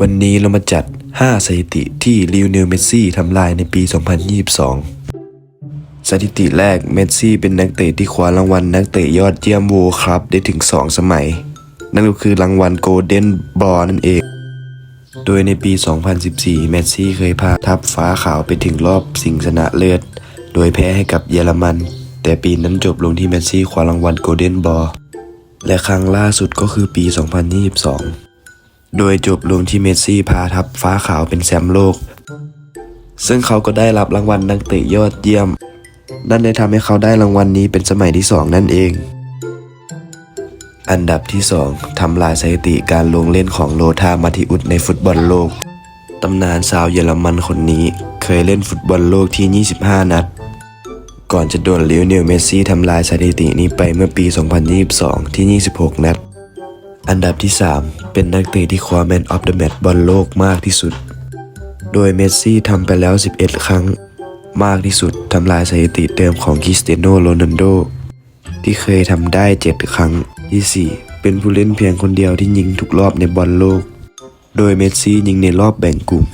วันนี้เรามาจัด 5 สถิติที่ลิวเนลเมสซี่ทำลายในปี 2022 สถิติแรกเมสซี่เป็นนักเตะที่คว้ารางวัลนักเตะยอดเยี่ยมโวครับได้ถึง 2 สมัย นั่นก็คือรางวัลโกลเด้นบอลนั่นเอง โดยในปี 2014 เมสซี่เคยพาทัพฟ้าขาวไปถึงรอบสิงชนะเลิศโดยแพ้ให้กับเยอรมัน แต่ปีนั้นจบลงที่เมสซี่คว้ารางวัลโกลเด้นบอลและครั้งล่าสุดก็คือปี 2022 โดยจบลงที่เมสซี่พาทัพฟ้าขาวเป็นแชมป์โลก ซึ่งเขาก็ได้รับรางวัลนักเตะยอดเยี่ยม นั่นได้ทำให้เขาได้รางวัลนี้เป็นสมัยที่สองนั่นเอง อันดับที่ 2ทำลายสถิติการลงเล่นของโลธามาทิอุสในฟุตบอลโลก ตำนานสาวเยอรมันคนนี้เคยเล่นฟุตบอลโลกที่ 25 นัด ก่อนจะโดนลิวเนลเมสซี่ทำลายสถิตินี้ไปเมื่อปี 2022 ที่ 26 นัด อันดับที่ 3 เป็นนักเตะที่คว้าแมนออฟเดอะแมตช์บอลโลกมากที่สุด โดยเมสซี่ทำไปแล้ว 11 ครั้ง มากที่สุดทำลายสถิติเดิมของคริสเตียโนโรนัลโด ที่เคยทำได้ 7 ครั้งที่ 4 เป็นผู้เล่นเพียงคนเดียวที่ยิงทุกรอบในบอลโลก โดยเมสซี่ยิงในรอบแบ่งกลุ่ม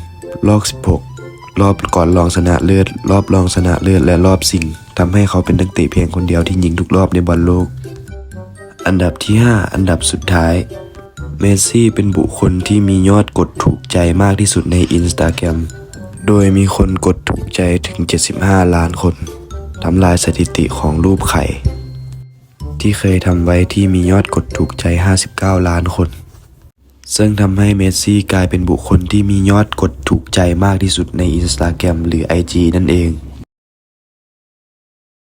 รอบ 16 รอบก่อนรองชนะเลิศรอบรองชนะเลิศและรอบชิงทำให้เขาเป็นนักเตะเพียงคนเดียวที่ยิงทุกรอบในบอลโลก อันดับที่ 5 อันดับสุดท้าย เมสซี่เป็นบุคคลที่มียอดกดถูกใจมากที่สุดในอินสตาแกรมโดยมีคนกดถูกใจถึง 75 ล้านคน ทำลายสถิติของรูปไข่ ที่เคยทำไว้ที่มียอดกดถูกใจ 59 ล้านคน ซึ่งทำให้เมสซี่กลายเป็นบุคคลที่มียอดกดถูกใจมากที่สุดในอินสตาแกรมหรือ IG นั่นเอง